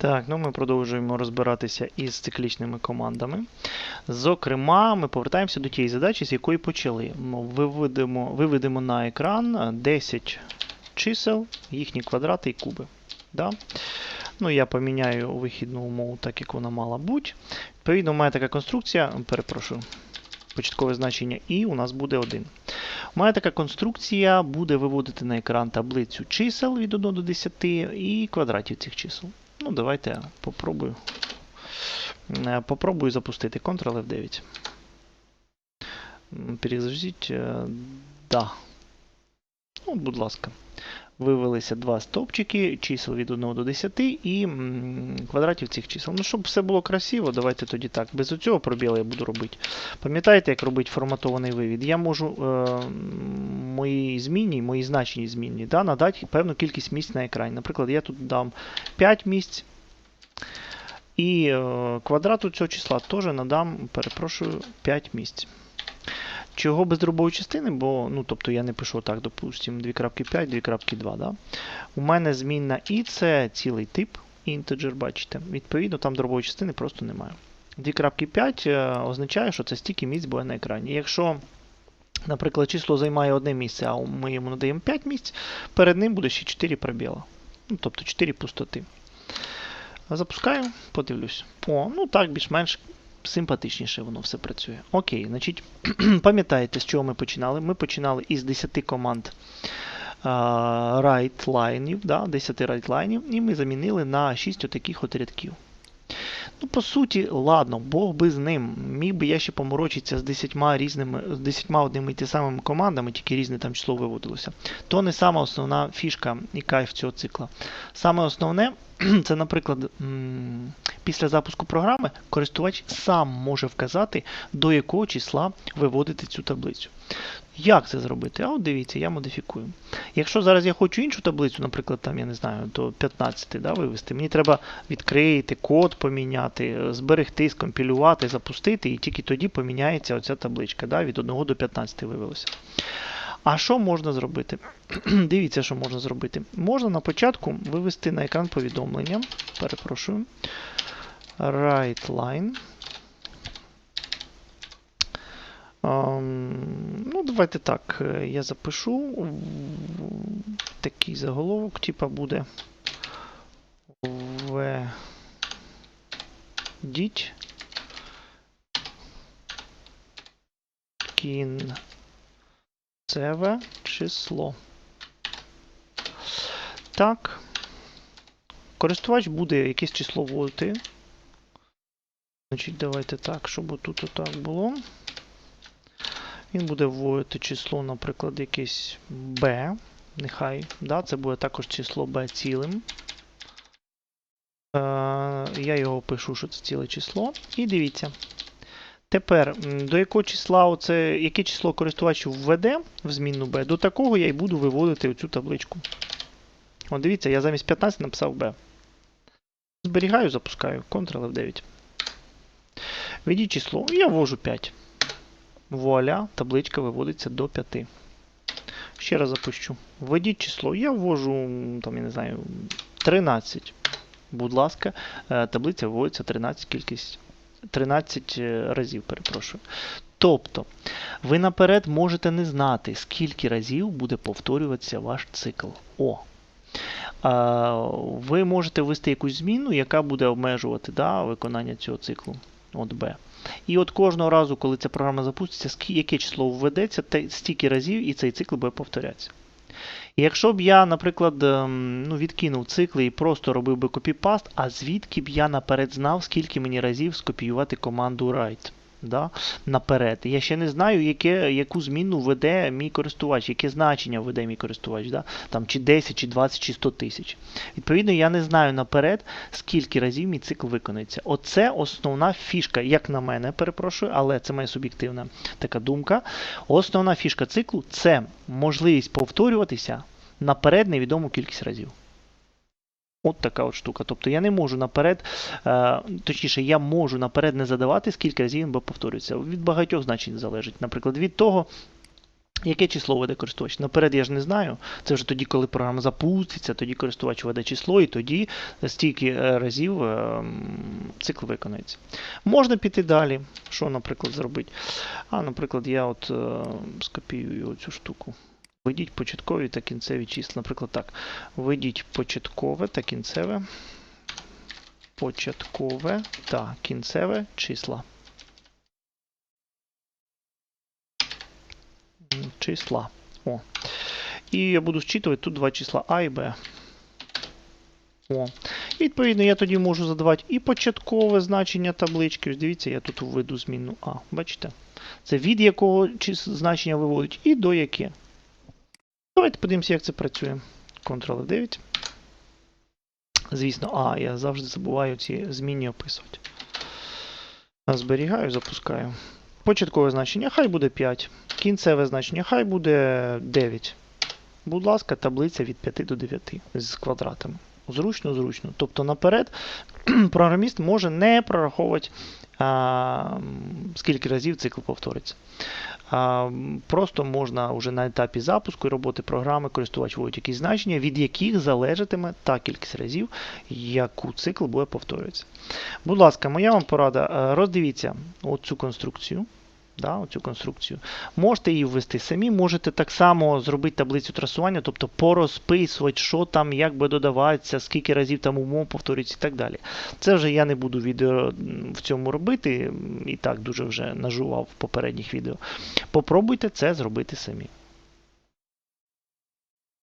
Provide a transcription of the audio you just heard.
Так, ну ми продовжуємо розбиратися із циклічними командами. Зокрема, ми повертаємося до тієї задачі, з якої почали. Виведемо, виведемо на екран е, 10 чисел, їхні квадрати і куби. Да? Ну, я поміняю вихідну умову так, як вона мала бути. Відповідно, мене така конструкція, перепрошую, початкове значення і у нас буде 1. У мене така конструкція буде виводити на екран таблицю чисел від 1 до 10 і квадратів цих чисел. Ну, давайте попробую. Е, Попробую запустити Ctrl F9. М, Перезаждіть. е, Да. Ну, будь ласка. Вивелися два стовпчики, чисел від 1 до 10 і квадратів цих чисел. Ну, щоб все було красиво, давайте тоді так. Без оцього пробілу я буду робити. Пам'ятаєте, як робити форматований вивід? Я можу е, м, моїй зміні, моїй значеній да, надати певну кількість місць на екрані. Наприклад, я тут дам 5 місць. І е, квадрату цього числа теж надам, перепрошую, 5 місць. Чого без дробової частини? Бо, ну, тобто я не пишу так, допустимо, 2.5, 2.2. Да? У мене змінна і це цілий тип інтеджер, бачите. Відповідно, там дробової частини просто немає. 2.5 е, означає, що це стільки місць буде на екрані. Якщо, наприклад, число займає одне місце, а ми йому надаємо 5 місць, перед ним буде ще 4 пробіла. Ну, тобто 4 пустоти. Запускаю, подивлюсь. О, ну так, більш-менш симпатичніше воно все працює. Окей, значить, пам'ятаєте, з чого ми починали? Ми починали із 10 команд right да, 10 right лайнів, і ми замінили на 6 отаких от рядків. Ну, по суті, ладно, Бог би з ним. Міг би я ще поморочитися з 10 різними, з 10 одними і ті самими командами, тільки різне там число виводилося. То не сама основна фішка і кайф цього цикла. Саме основне, це, наприклад, після запуску програми користувач сам може вказати, до якого числа виводити цю таблицю. Як це зробити? А от дивіться, я модифікую. Якщо зараз я хочу іншу таблицю, наприклад, там, я не знаю, до 15 да, вивести, мені треба відкрити, код поміняти, зберегти, скомпілювати, запустити, і тільки тоді поміняється оця табличка. Да, від 1 до 15 вивелося. А що можна зробити? Дивіться, що можна зробити. Можна на початку вивести на екран повідомлення. Перепрошую. Right line. Ем, ну, давайте так. Я запишу такий заголовок, типа буде введіть кінцеве число. Так. Користувач буде якесь число вводити. Значить, давайте так, щоб отут отак було. Він буде вводити число, наприклад, якесь b. Нехай. Да, Це буде також число b цілим. Е, я його пишу, що це ціле число. І дивіться. Тепер, до якого числа оце, яке число користувач введе в змінну b, до такого я й буду виводити оцю табличку. От дивіться, я замість 15 написав b. Зберігаю, запускаю. Ctrl F9. Введіть число. Я ввожу 5. Вуаля, табличка виводиться до 5. Ще раз запущу. Введіть число. Я ввожу, там, я не знаю, 13. Будь ласка, е, таблиця виводиться 13 кількість. 13 е, разів, перепрошую. Тобто, ви наперед можете не знати, скільки разів буде повторюватися ваш цикл. О. Ви можете ввести якусь зміну, яка буде обмежувати да, виконання цього циклу. От B. І от кожного разу, коли ця програма запуститься, яке число введеться, стільки разів і цей цикл буде повторятися. І якщо б я, наприклад, ем, ну, відкинув цикли і просто робив би копіпаст, а звідки б я наперед знав, скільки мені разів скопіювати команду write да, наперед. Я ще не знаю, яке, яку зміну веде мій користувач, яке значення веде мій користувач, да? там, чи 10, чи 20, чи 100 тисяч. Відповідно, я не знаю наперед, скільки разів мій цикл виконається. Оце основна фішка, як на мене, перепрошую, але це моя суб'єктивна така думка. Основна фішка циклу це можливість повторюватися наперед невідому кількість разів. От така от штука. Тобто я не можу наперед, е, точніше, я можу наперед не задавати, скільки разів він повторюється. Від багатьох значень залежить. Наприклад, від того, Яке число веде користувач? Наперед я ж не знаю. Це вже тоді, коли програма запуститься, тоді користувач веде число, і тоді стільки е, разів е, цикл виконається. Можна піти далі. Що, наприклад, зробити? А, наприклад, я от скопіюю цю штуку. Введіть початкові та кінцеві числа. Наприклад, так. Введіть початкове та кінцеве. Початкове та кінцеве числа. Числа. О. І я буду зчитувати тут два числа А і Б. О. І відповідно я тоді можу задавати і початкове значення таблички. Дивіться, я тут введу змінну А. Бачите? Це від якого значення виводить і до яке. Давайте подивимося, як це працює. Ctrl F9. Звісно, а, я завжди забуваю ці змінні описувати. Зберігаю, запускаю. Початкове значення хай буде 5. Кінцеве значення хай буде 9. Будь ласка, таблиця від 5 до 9 з квадратами. Зручно, зручно. Тобто наперед програміст може не прораховувати, скільки разів цикл повториться. Просто можна вже на етапі запуску і роботи програми користувач вводить якісь значення, від яких залежатиме та кількість разів, яку цикл буде повторюватися. Будь ласка, моя вам порада. е, Роздивіться оцю конструкцію. Да, Цю конструкцію. Можете її ввести самі, можете так само зробити таблицю трасування, тобто порозписувати, що там, як би додаватися, скільки разів там умов повторюється і так далі. Це вже я не буду відео в цьому робити, і так дуже вже нажував в попередніх відео. Попробуйте це зробити самі.